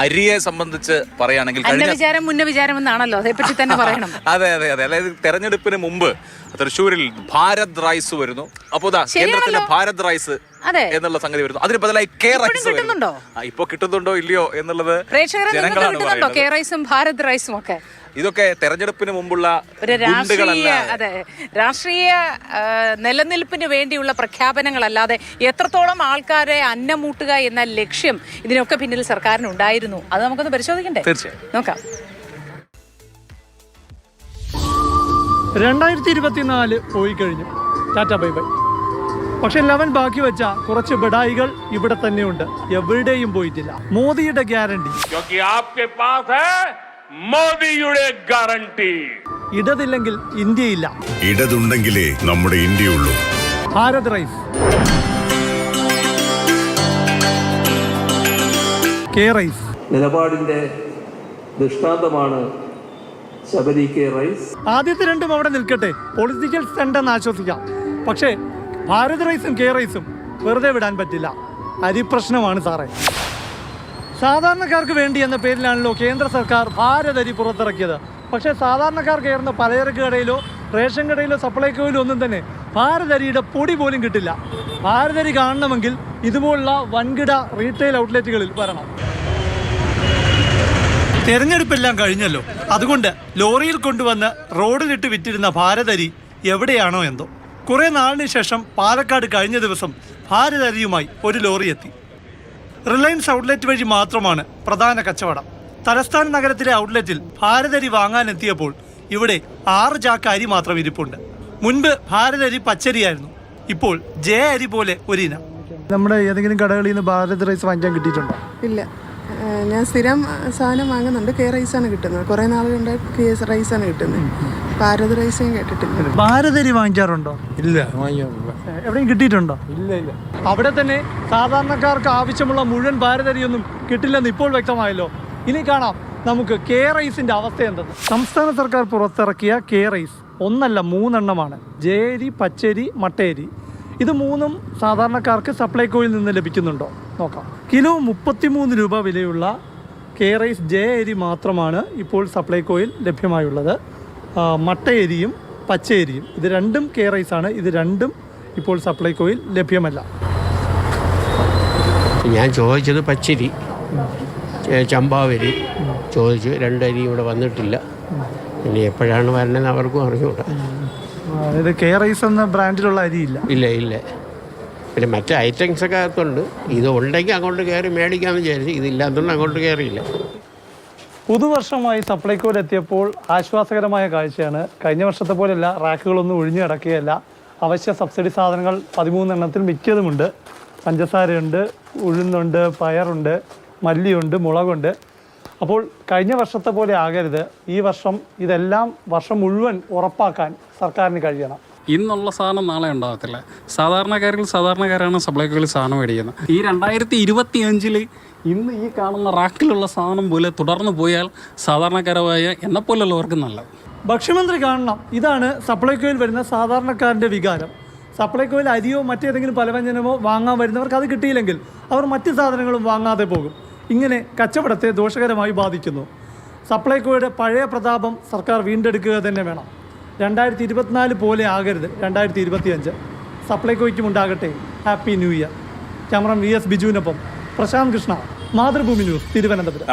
അരിയെ സംബന്ധിച്ച് പറയുകയാണെങ്കിൽ വിചാരം മുന്ന വിചാരം എന്നാണല്ലോ അതേപ്പറ്റി തന്നെ പറയണം. അതെ അതെ അതെ. അതായത് തെരഞ്ഞെടുപ്പിന് മുമ്പ് തൃശ്ശൂരിൽ ഭാരത് റൈസ് വരുന്നു. അപ്പോ കേന്ദ്രത്തിലെ ഭാരത് റൈസ് എന്നുള്ള സംഗതി വരുന്നു. അതിന് ബദലായി കെ റൈസ് കിട്ടുന്നുണ്ടോ? ഇപ്പൊ കിട്ടുന്നുണ്ടോ ഇല്ലയോ എന്നുള്ളത് പ്രേക്ഷകരെ കിട്ടുന്നുണ്ടോ? കെ റൈസും ഭാരത് റൈസും ഒക്കെ? ഇതൊക്കെ തെരഞ്ഞെടുപ്പിന് മുമ്പുള്ള ഒരു രാഷ്ട്രീയ അതെ. രാഷ്ട്രീയ നിലനിൽപ്പിന് വേണ്ടിയുള്ള പ്രഖ്യാപനങ്ങളല്ലാതെ എത്രത്തോളം ആൾക്കാരെ അന്നമൂട്ടുക എന്ന ലക്ഷ്യം ഇതിനൊക്കെ പിന്നിൽ സർക്കാരിന് ഉണ്ടായിരുന്നു അത് നമുക്കൊന്ന് പരിശോധിക്കണ്ടേ? തീർച്ചയായും. നോക്കാം. രണ്ടായിരത്തി ഇരുപത്തിനാല് പോയി കഴിഞ്ഞു. Tata bye bye. പക്ഷെ ലെവൻ ബാക്കി വെച്ച കുറച്ച് ബഡായികൾ ഇവിടെ തന്നെയുണ്ട്. എവിടെയും പോയിട്ടില്ല. മോദിയുടെ ഗ്യാരണ്ടി. മോദിയുടെ ഗ്യാരണ്ടി ഇടതില്ലെങ്കിൽ ഇന്ത്യയില്ല. ഇടതുണ്ടെങ്കിലേ നമ്മുടെ ഇന്ത്യയുള്ളൂ. ഭാരത് റൈസ്. K rice. നിലപാടിന്റെ ദൃഷ്ടാന്തമാണ് ശബരി കെ റൈസ്. ആദ്യത്തെ രണ്ടും അവിടെ നിൽക്കട്ടെ. പൊളിറ്റിക്കൽ സ്റ്റണ്ടെന്ന് ആശ്വസിക്കാം. പക്ഷേ ഭാരത് റൈസും കെ റൈസും വെറുതെ വിടാൻ പറ്റില്ല. അരിപ്രശ്നമാണ് സാറേ. സാധാരണക്കാർക്ക് വേണ്ടി എന്ന പേരിലാണല്ലോ കേന്ദ്ര സർക്കാർ ഭാരതരി പുറത്തിറക്കിയത്. പക്ഷേ സാധാരണക്കാർ കയറുന്ന പലചരക്ക് കടയിലോ റേഷൻ കടയിലോ സപ്ലൈക്കോയിലോ ഒന്നും തന്നെ ഭാരതരിയുടെ പൊടി പോലും കിട്ടില്ല. ഭാരതരി കാണണമെങ്കിൽ ഇതുപോലുള്ള വൻകിട റീറ്റെയിൽ ഔട്ട്ലെറ്റുകളിൽ വരണം. തെരഞ്ഞെടുപ്പെല്ലാം കഴിഞ്ഞല്ലോ. അതുകൊണ്ട് ലോറിയിൽ കൊണ്ടുവന്ന് റോഡിലിട്ട് വിറ്റിരുന്ന ഭാരതരി എവിടെയാണോ എന്തോ. കുറേ നാളിന് ശേഷം പാലക്കാട് കഴിഞ്ഞ ദിവസം ഭാരതരിയുമായി ഒരു ലോറി എത്തി. റിലയൻസ് ഔട്ട്ലെറ്റ് വഴി മാത്രമാണ് പ്രധാന കച്ചവടം. തലസ്ഥാന നഗരത്തിലെ ഔട്ട്ലെറ്റിൽ ഭാരതരി വാങ്ങാനെത്തിയപ്പോൾ ഇവിടെ ആറ് ചാക്ക് അരി മാത്രം ഇരിപ്പുണ്ട്. മുൻപ് ഭാരതരി പച്ചരിയായിരുന്നു. ഇപ്പോൾ ജയ അരി പോലെ ഒരിനം. നമ്മുടെ ഏതെങ്കിലും കടകളിൽ നിന്ന് ഭാരത് റൈസ് വാങ്ങിക്കാൻ കിട്ടിയിട്ടുണ്ടോ? ഇല്ല. ഞാൻ സ്ഥിരം സാധനം വാങ്ങുന്നുണ്ട്. കെ റൈസാണ് കിട്ടുന്നത്. കുറേ നാൾ കൊണ്ട് കെ റൈസാണ് കിട്ടുന്നത്. ഭാരത് റൈസ് ഞാൻ കേട്ടിട്ടില്ല. ഭാരതരി വാങ്ങിക്കാറുണ്ടോ? ഇല്ല. എവിടെയും കിട്ടിയിട്ടുണ്ടോ? ഇല്ല ഇല്ല. അവിടെ തന്നെ സാധാരണക്കാർക്ക് ആവശ്യമുള്ള മുഴുവൻ ഭാരതരിയൊന്നും കിട്ടില്ലെന്ന് ഇപ്പോൾ വ്യക്തമായല്ലോ. ഇനി കാണാം നമുക്ക് കെ റൈസിന്റെ അവസ്ഥ എന്തെന്ന്. സംസ്ഥാന സർക്കാർ പുറത്തിറക്കിയ കെ റൈസ് ഒന്നല്ല മൂന്നെണ്ണമാണ്. ജേരി പച്ചരി മട്ടേരി. ഇത് മൂന്നും സാധാരണക്കാർക്ക് സപ്ലൈകോയിൽ നിന്ന് ലഭിക്കുന്നുണ്ടോ? നോക്കാം. കിലോ മുപ്പത്തിമൂന്ന് രൂപ വിലയുള്ള കെ റൈസ് ജെ അരി മാത്രമാണ് ഇപ്പോൾ സപ്ലൈകോയിൽ ലഭ്യമായുള്ളത്. മട്ട എരിയും പച്ച പച്ചയരിയും. ഇത് രണ്ടും കെ റൈസ് ആണ്. ഇത് രണ്ടും ഇപ്പോൾ സപ്ലൈകോയിൽ ലഭ്യമല്ല. ഞാൻ ചോദിച്ചത് പച്ചരി. ചമ്പാവരി. ചോദിച്ചു. രണ്ടരി ഇവിടെ വന്നിട്ടില്ല. ഇനി എപ്പോഴാണ് വരണമെന്ന് അവർക്കും അറിഞ്ഞുകൂടാ ഇത് കെ റൈസ് എന്ന ബ്രാൻഡിലുള്ള അരിയില്ല ഇല്ല ഇല്ല. പിന്നെ മറ്റ് ഐറ്റംസ് ഒക്കെ അകത്തുണ്ട്. ഇത് ഉണ്ടെങ്കിൽ അങ്ങോട്ട് കയറി മേടിക്കാമെന്ന് വിചാരിച്ചു ഇതില്ലാത്തതുകൊണ്ട് അങ്ങോട്ട് കയറിയില്ല. പുതുവർഷമായി സപ്ലൈകോയിൽ എത്തിയപ്പോൾ ആശ്വാസകരമായ കാഴ്ചയാണ്. കഴിഞ്ഞ വർഷത്തെ പോലെയല്ല റാക്കുകളൊന്നും ഒഴിഞ്ഞു കിടക്കുകയല്ല. അവശ്യ സബ്സിഡി സാധനങ്ങൾ പതിമൂന്നെണ്ണത്തിൽ മിക്കതുമുണ്ട്. പഞ്ചസാരയുണ്ട് ഉഴുന്നുണ്ട് പയറുണ്ട് മല്ലിയുണ്ട് മുളകുണ്ട്. അപ്പോൾ കഴിഞ്ഞ വർഷത്തെ പോലെ ആകരുത്. ഈ വർഷം ഇതെല്ലാം വർഷം മുഴുവൻ ഉറപ്പാക്കാൻ സർക്കാരിന് കഴിയണം. ഇന്നുള്ള സാധനം നാളെ ഉണ്ടാകത്തില്ല സാധാരണക്കാരിൽ സാധാരണക്കാരാണ് സപ്ലൈകോയിൽ സാധനം മേടിക്കുന്നത്. ഈ രണ്ടായിരത്തി ഇരുപത്തി അഞ്ചിൽ ഇന്ന് ഈ കാണുന്ന റാക്കിലുള്ള സാധനം പോലെ തുടർന്ന് പോയാൽ സാധാരണക്കാരായ എന്നെപ്പോലുള്ളവർക്ക് നല്ലത്. ഭക്ഷ്യമന്ത്രി കാണണം. ഇതാണ് സപ്ലൈകോയിൽ വരുന്ന സാധാരണക്കാരന്റെ വികാരം. സപ്ലൈകോയിൽ അരിയോ മറ്റേതെങ്കിലും പലവ്യഞ്ജനമോ വാങ്ങാൻ വരുന്നവർക്ക് അത് കിട്ടിയില്ലെങ്കിൽ അവർ മറ്റ് സാധനങ്ങളും വാങ്ങാതെ പോകും. ഇങ്ങനെ കച്ചവടത്തെ ദോഷകരമായി ബാധിക്കുന്നു. സപ്ലൈകോയുടെ പഴയ പ്രതാപം സർക്കാർ വീണ്ടെടുക്കുക തന്നെ വേണം. രണ്ടായിരത്തി ഇരുപത്തിനാല് പോലെ ആകരുത് രണ്ടായിരത്തി ഇരുപത്തിയഞ്ച് സപ്ലൈകോയ്ക്കും ഉണ്ടാകട്ടെ. Happy new year. Camera V S ബിജുവിനൊപ്പം Prashanth Krishna Mathrubhumi news Thiruvananthapuram.